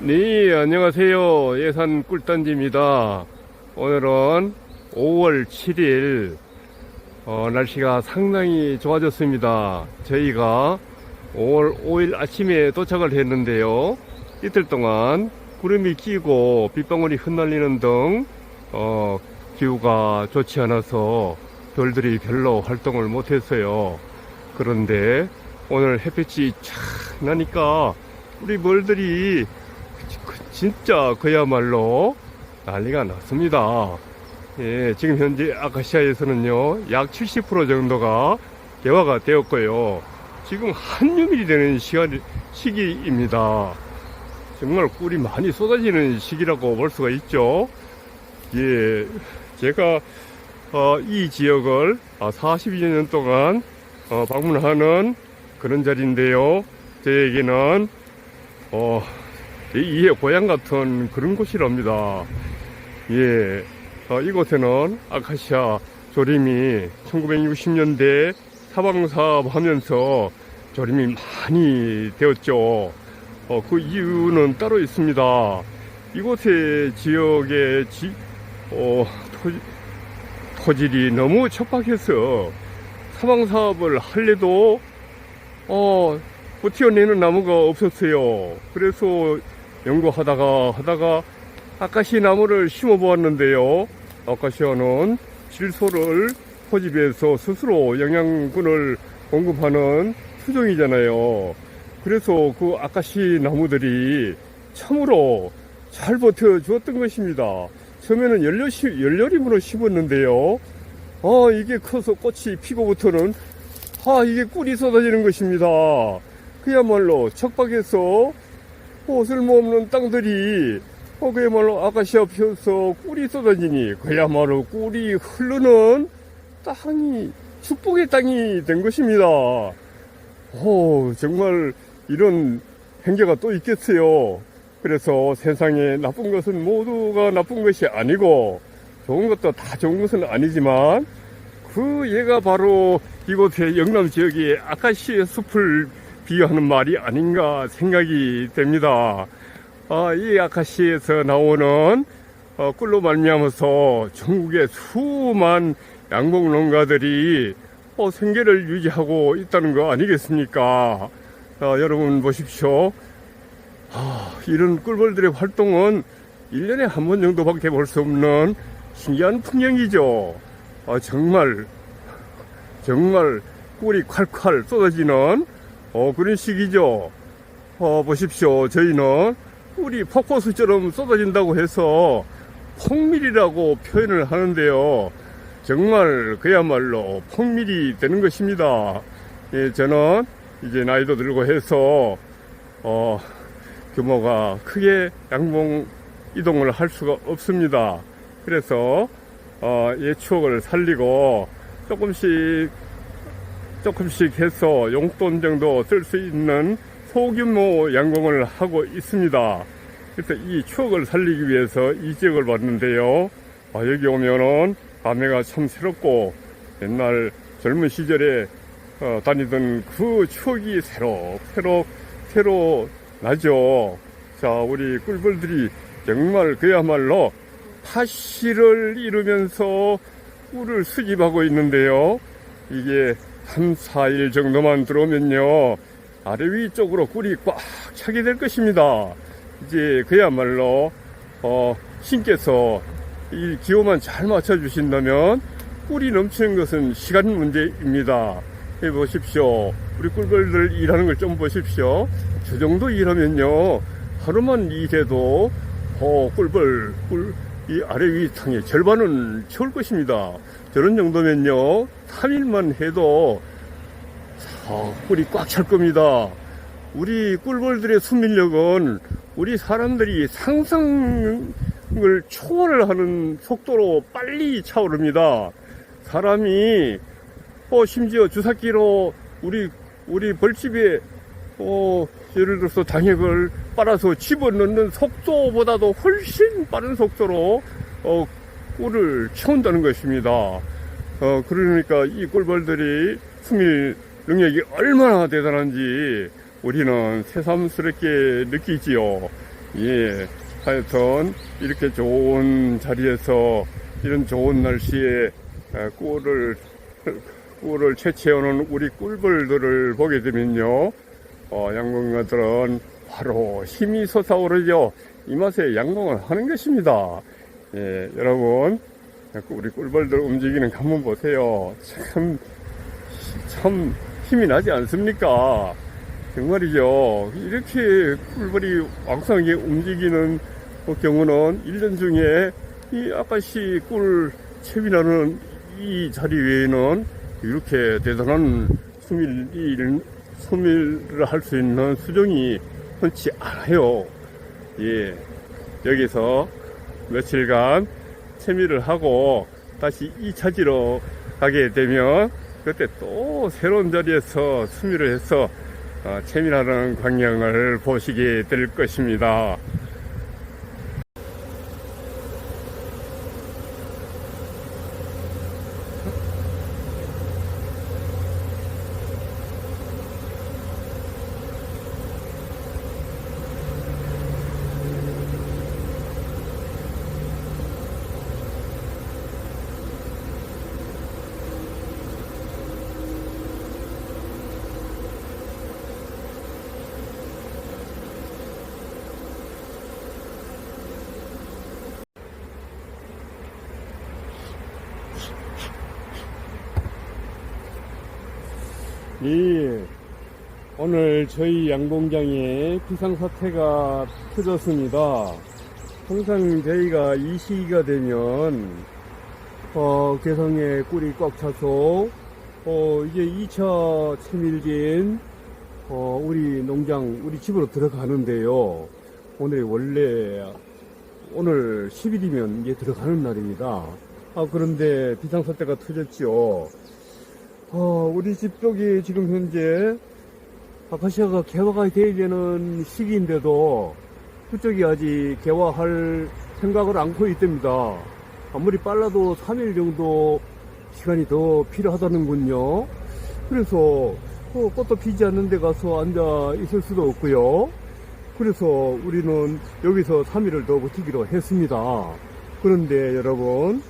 네, 안녕하세요. 예산 꿀단지입니다. 오늘은 5월 7일, 어, 날씨가 상당히 좋아졌습니다. 저희가 5월 5일 아침에 도착을 했는데요. 이틀 동안 구름이 끼고 빗방울이 흩날리는 등, 어, 기후가 좋지 않아서 별들이 별로 활동을 못했어요. 그런데 오늘 햇빛이 쫙 나니까 우리 벌들이 진짜 그야말로 난리가 났습니다. 예, 지금 현재 아카시아에서는요, 약 70% 정도가 개화가 되었고요. 지금 한유밀이 되는 시간, 시기입니다. 정말 꿀이 많이 쏟아지는 시기라고 볼 수가 있죠. 예, 제가, 어, 이 지역을 42년 동안 어, 방문하는 그런 자리인데요. 저에게는, 어, 제 이해 고향 같은 그런 곳이랍니다. 예, 어, 이곳에는 아카시아 조림이 1960년대 사방사업 하면서 조림이 많이 되었죠. 어, 그 이유는 따로 있습니다. 이곳의 지역의 지, 어, 토, 토질이 너무 척박해서 사방사업을 할래도, 어, 버티어내는 나무가 없었어요. 그래서 연구하다가 하다가 아카시 나무를 심어 보았는데요. 아카시아는 질소를 포집해서 스스로 영양분을 공급하는 수종이잖아요. 그래서 그 아카시 나무들이 참으로 잘 버텨 주었던 것입니다. 처음에는 열렬, 열렬임으로 심었는데요. 아, 이게 커서 꽃이 피고부터는 아, 이게 꿀이 쏟아지는 것입니다. 그야말로 척박해서 어, 쓸모없는 땅들이 어, 그야말로 아카시아 피어서 꿀이 쏟아지니 그야말로 꿀이 흐르는 땅이 축복의 땅이 된 것입니다. 어, 정말 이런 행계가 또 있겠어요. 그래서 세상에 나쁜 것은 모두가 나쁜 것이 아니고 좋은 것도 다 좋은 것은 아니지만 그 얘가 바로 이곳의 영남 지역의 아카시아 숲을 비유하는 말이 아닌가 생각이 됩니다. 아, 이 아카시에서 나오는 어, 꿀로 말미암아서 전국의 수만 양봉 농가들이 어, 생계를 유지하고 있다는 거 아니겠습니까? 아, 여러분 보십시오. 아, 이런 꿀벌들의 활동은 1년에 한 번 정도밖에 볼 수 없는 신기한 풍경이죠. 아, 정말, 정말 꿀이 콸콸 쏟아지는 어, 그런 시기죠. 어, 보십시오. 저희는 꿀이 폭포수처럼 쏟아진다고 해서 폭밀이라고 표현을 하는데요. 정말 그야말로 폭밀이 되는 것입니다. 예, 저는 이제 나이도 들고 해서 어, 규모가 크게 양봉 이동을 할 수가 없습니다. 그래서 어, 옛 추억을 살리고 조금씩 조금씩 해서 용돈 정도 쓸 수 있는 소규모 양봉을 하고 있습니다. 그래서 이 추억을 살리기 위해서 이 지역을 왔는데요. 아, 여기 오면은 감회가 참 새롭고 옛날 젊은 시절에 어, 다니던 그 추억이 새로 새로 새로 나죠. 자, 우리 꿀벌들이 정말 그야말로 파시를 이루면서 꿀을 수집하고 있는데요. 이게 3, 4일 정도만 들어오면요. 아래 위쪽으로 꿀이 꽉 차게 될 것입니다. 이제 그야말로, 어, 신께서 이 기호만 잘 맞춰주신다면 꿀이 넘치는 것은 시간 문제입니다. 해 보십시오. 우리 꿀벌들 일하는 걸 좀 보십시오. 저 정도 일하면요. 하루만 일해도, 어, 꿀벌, 꿀, 이 아래 위 땅의 절반은 채울 것입니다. 저런 정도면요, 3일만 해도, 아, 꿀이 꽉 찰 겁니다. 우리 꿀벌들의 수밀력은 우리 사람들이 상상을 초월을 하는 속도로 빨리 차오릅니다. 사람이, 어, 심지어 주사기로 우리, 우리 벌집에, 어, 예를 들어서 당액을 빨아서 집어넣는 속도보다도 훨씬 빠른 속도로 어, 꿀을 채운다는 것입니다. 어, 그러니까 이 꿀벌들이 수밀 능력이 얼마나 대단한지 우리는 새삼스럽게 느끼지요. 예, 하여튼 이렇게 좋은 자리에서 이런 좋은 날씨에 아, 꿀을 꿀을 채취해오는 우리 꿀벌들을 보게 되면요, 어, 양봉가들은 바로 힘이 솟아오르죠. 이 맛에 양봉을 하는 것입니다. 예, 여러분, 우리 꿀벌들 움직이는 거 한번 보세요. 참, 참 힘이 나지 않습니까? 정말이죠. 이렇게 꿀벌이 왕성하게 움직이는 그 경우는 1년 중에 이 아까시 꿀 채비라는 이 자리 외에는 이렇게 대단한 수밀, 수밀을 할 수 있는 수정이 흔치 않아요. 예. 여기서 며칠간 채미를 하고 다시 2차지로 가게 되면 그때 또 새로운 자리에서 수미를 해서 어, 채미라는 광경을 보시게 될 것입니다. 예. 오늘 저희 양봉장에 비상사태가 터졌습니다. 항상 저희가 이 시기가 되면, 어, 개성에 꿀이 꽉 차서, 어, 이제 2차 채밀진, 어, 우리 농장, 우리 집으로 들어가는데요. 오늘이 원래, 오늘 10일이면 이제 들어가는 날입니다. 아, 그런데 비상사태가 터졌죠. 어, 우리 집 쪽이 지금 현재 아카시아가 개화가 돼야 되는 시기인데도 그쪽이 아직 개화할 생각을 않고 있답니다. 아무리 빨라도 3일 정도 시간이 더 필요하다는군요. 그래서 어, 꽃도 피지 않는 데 가서 앉아 있을 수도 없고요. 그래서 우리는 여기서 3일을 더 버티기로 했습니다. 그런데 여러분,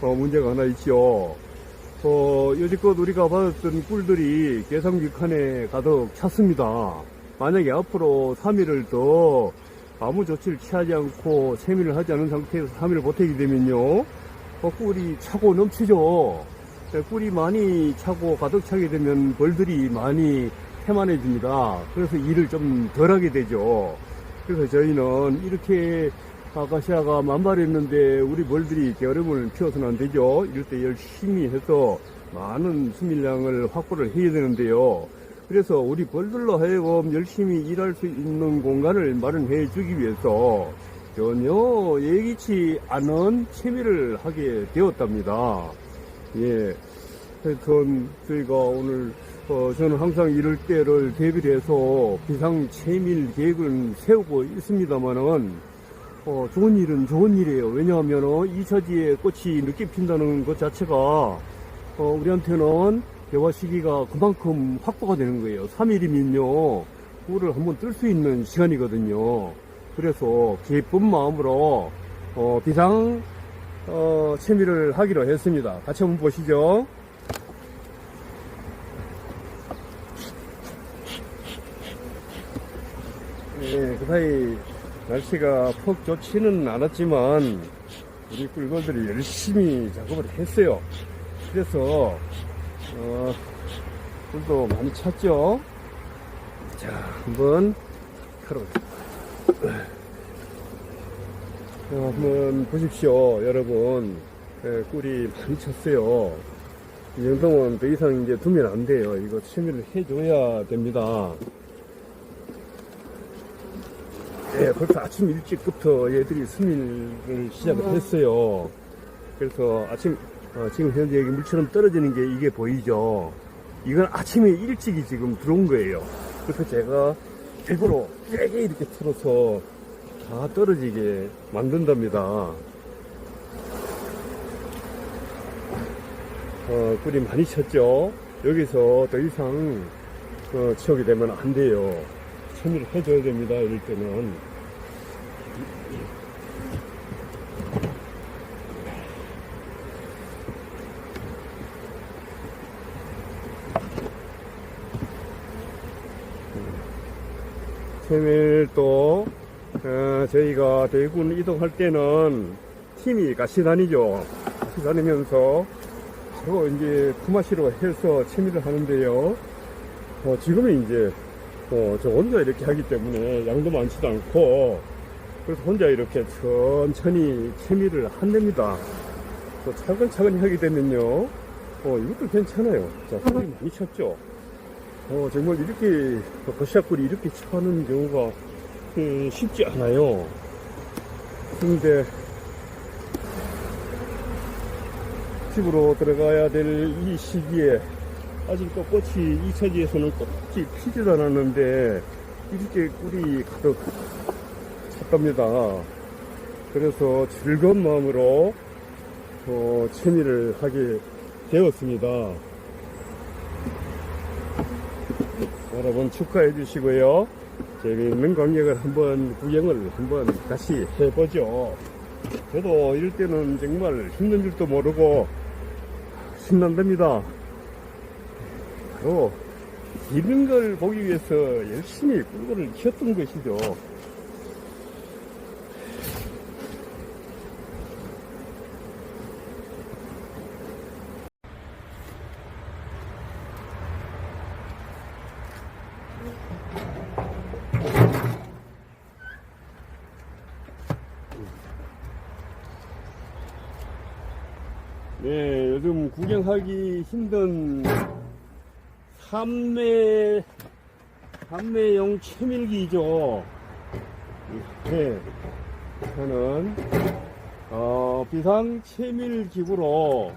어, 문제가 하나 있죠. 어, 여지껏 우리가 받았던 꿀들이 계상기칸에 가득 찼습니다. 만약에 앞으로 3일을 더 아무 조치를 취하지 않고 세밀을 하지 않은 상태에서 3일을 버티게 되면요. 어, 꿀이 차고 넘치죠. 네, 꿀이 많이 차고 가득 차게 되면 벌들이 많이 태만해집니다. 그래서 일을 좀 덜 하게 되죠. 그래서 저희는 이렇게 아카시아가 만발했는데 우리 벌들이 게으름을 피워서는 안 되죠. 이럴 때 열심히 해서 많은 수밀량을 확보를 해야 되는데요. 그래서 우리 벌들로 하여금 열심히 일할 수 있는 공간을 마련해 주기 위해서 전혀 예기치 않은 채미를 하게 되었답니다. 예. 하여튼 저희가 오늘 어, 저는 항상 이럴 때를 대비를 해서 비상 채밀 계획을 세우고 있습니다만은 어, 좋은 일은 좋은 일이에요. 왜냐하면 2차지에 꽃이 늦게 핀다는 것 자체가 어, 우리한테는 개화 시기가 그만큼 확보가 되는 거예요. 3일이면요. 꿀을 한번 뜰 수 있는 시간이거든요. 그래서 기쁜 마음으로 어, 비상 어, 채미를 하기로 했습니다. 같이 한번 보시죠. 네, 그 사이 날씨가 폭 좋지는 않았지만 우리 꿀벌들이 열심히 작업을 했어요. 그래서 어, 꿀도 많이 찼죠. 자, 한번 자, 한번 보십시오, 여러분. 예, 꿀이 많이 찼어요. 이 정도면 더 이상 이제 두면 안 돼요. 이거 취미를 해줘야 됩니다. 예, 벌써 아침 일찍부터 얘들이 수밀을 시작을 했어요. 그래서 아침, 어, 지금 현재 여기 물처럼 떨어지는 게 이게 보이죠? 이건 아침에 일찍이 지금 들어온 거예요. 그래서 제가 대구로 세게 이렇게 틀어서 다 떨어지게 만든답니다. 어, 꿀이 많이 쳤죠? 여기서 더 이상 어, 치우게 되면 안 돼요. 편의를 해줘야 됩니다. 이럴 때는. 세밀도 어, 저희가 대군 이동할 때는 팀이 같이 다니죠. 같이 다니면서 서로 이제 품앗이로 해서 체밀을 하는데요. 어, 지금은 이제 어, 저 혼자 이렇게 하기 때문에 양도 많지도 않고 그래서 혼자 이렇게 천천히 채밀을 한답니다. 또 차근차근히 하게 되면요. 어, 이것도 괜찮아요. 자, 소리 많이 쳤죠? 어, 정말 이렇게, 거시악꿀이 이렇게 쳐는 경우가 음, 쉽지 않아요. 근데, 집으로 들어가야 될 이 시기에, 아직도 꽃이 이 차지에서는 꽃이 피지도 않았는데, 이렇게 꿀이 가득 찼답니다. 그래서 즐거운 마음으로, 어, 체미를 하게 되었습니다. 여러분 축하해 주시고요. 재미있는 광역을 한번 구경을 한번 다시 해보죠. 저도 이럴 때는 정말 힘든 줄도 모르고 신난답니다. 바로 이런 걸 보기 위해서 열심히 꿀벌을 키웠던 것이죠. 네, 요즘 구경하기 힘든 삼매, 삼매용 채밀기죠. 네, 저는, 어, 비상 채밀기구로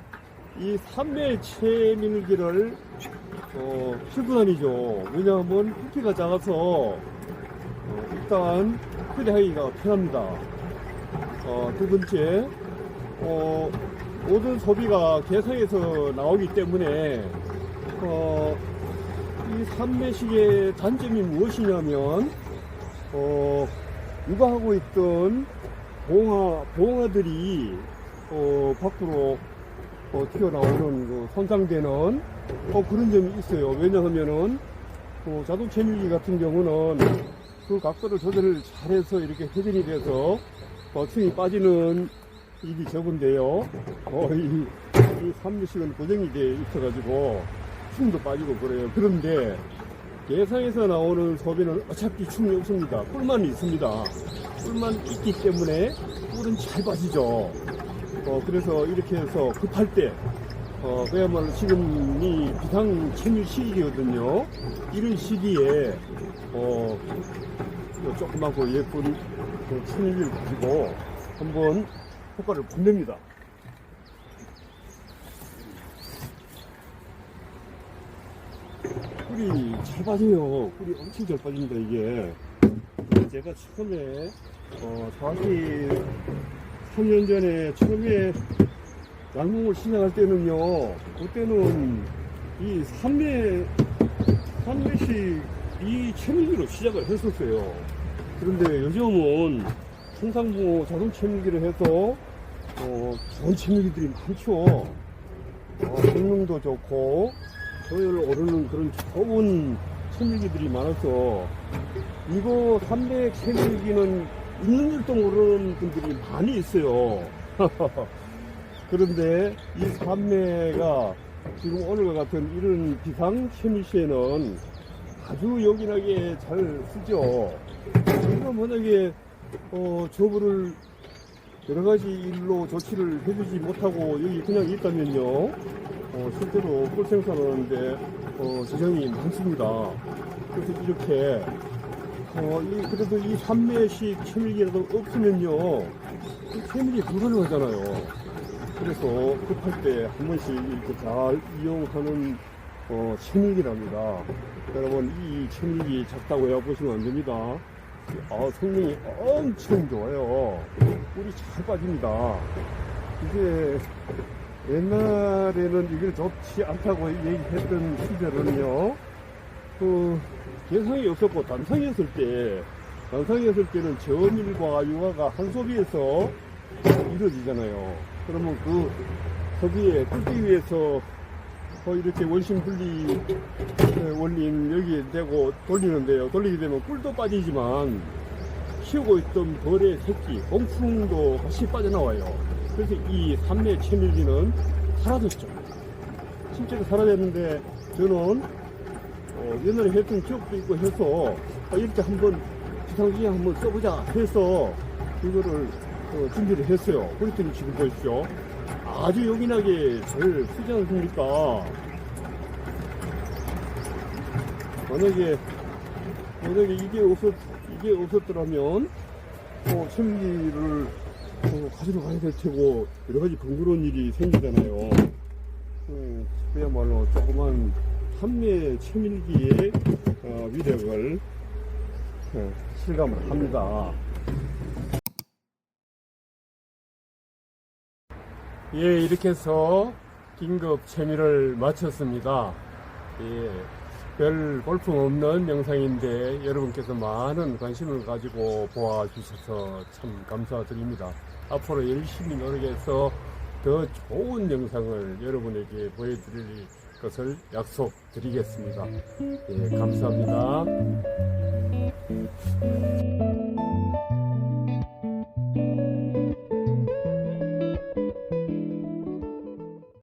이 삼매 채밀기를, 어, 풀고 다니죠. 왜냐하면 크기가 작아서, 어, 일단, 처리하기가 편합니다. 어, 두 번째, 어, 모든 소비가 개성에서 나오기 때문에 어, 이 삼매식의 단점이 무엇이냐면 어, 육아하고 있던 봉화 봉화들이 어, 밖으로 어, 튀어나오는 그 손상되는 어, 그런 점이 있어요. 왜냐하면은 어, 자동차 밀기 같은 경우는 그 각도를 조절을 잘해서 이렇게 회전이 돼서 어, 층이 빠지는 일이 적은데요. 어, 이, 이 삼미식은 고정이 돼 있어가지고 춤도 빠지고 그래요. 그런데 예상에서 나오는 소비는 어차피 춤이 없습니다. 꿀만 있습니다. 꿀만 있기 때문에 꿀은 잘 빠지죠. 어, 그래서 이렇게 해서 급할 때, 어, 그야말로 지금이 비상 체밀 시기거든요. 이런 시기에, 어, 뭐 조그맣고 예쁜 그 체밀을 가지고 한번 효과를 본답니다. 꿀이 잘 빠져요. 꿀이 엄청 잘 빠집니다, 이게. 제가 처음에, 어, 정확히 3년 전에 처음에 양봉을 시작할 때는요, 그때는 이 삼매, 삼매씩 이 체밀기로 시작을 했었어요. 그런데 요즘은 통상부 자동 채밀기를 해서 어, 좋은 채밀기들이 많죠. 어, 성능도 좋고 조율 오르는 그런 좋은 채밀기들이 많아서 이거 300 채밀기는 있는 줄도 모르는 분들이 많이 있어요. 그런데 이 삼매가 지금 오늘과 같은 이런 비상 채밀시에는 아주 요긴하게 잘 쓰죠. 제가 만약에 어, 저부를 여러 가지 일로 조치를 해주지 못하고 여기 그냥 있다면요. 어, 실제로 꿀 생산하는데 어, 지장이 많습니다. 그래서 이렇게 어, 이, 그래도 이 삼매식 채밀기라도 없으면요. 이 채밀이 불가능하잖아요. 그래서 급할 때 한 번씩 이렇게 잘 이용하는 어, 채밀기랍니다. 여러분 이 채밀기 작다고 해보시면 안 됩니다. 아, 성능이 엄청 좋아요. 꿀이 잘 빠집니다. 이게 옛날에는 이걸 좋지 않다고 얘기했던 시절은요, 그, 개성이 없었고 단상이었을 때, 단상이었을 때는 저밀과 유화가 한 소비에서 이루어지잖아요. 그러면 그 소비에 뚫기 위해서 어, 이렇게 원심 분리 어, 원린 여기에 대고 돌리는데요. 돌리게 되면 꿀도 빠지지만 키우고 있던 벌의 새끼, 엉풍도 같이 빠져나와요. 그래서 이 삼매 채밀기는 사라졌죠. 실제로 사라졌는데 저는 어, 옛날에 했던 기억도 있고 해서 아, 이렇게 한번 비상기에 한번 써보자 해서 이거를 어, 준비를 했어요. 그랬더니 지금 보십시오. 아주 요긴하게 잘 쓰지 않습니까? 만약에 만약에 이게 없었 이게 없었더라면 어, 첨기를 어, 가지러 가야 될 테고 여러 가지 번거로운 일이 생기잖아요. 음, 그야말로 조그만 판매 채밀기의 어, 위력을 어, 실감을 합니다. 예, 이렇게 해서 긴급 채미를 마쳤습니다. 예, 별 볼품 없는 영상인데 여러분께서 많은 관심을 가지고 보아주셔서 참 감사드립니다. 앞으로 열심히 노력해서 더 좋은 영상을 여러분에게 보여드릴 것을 약속드리겠습니다. 예, 감사합니다.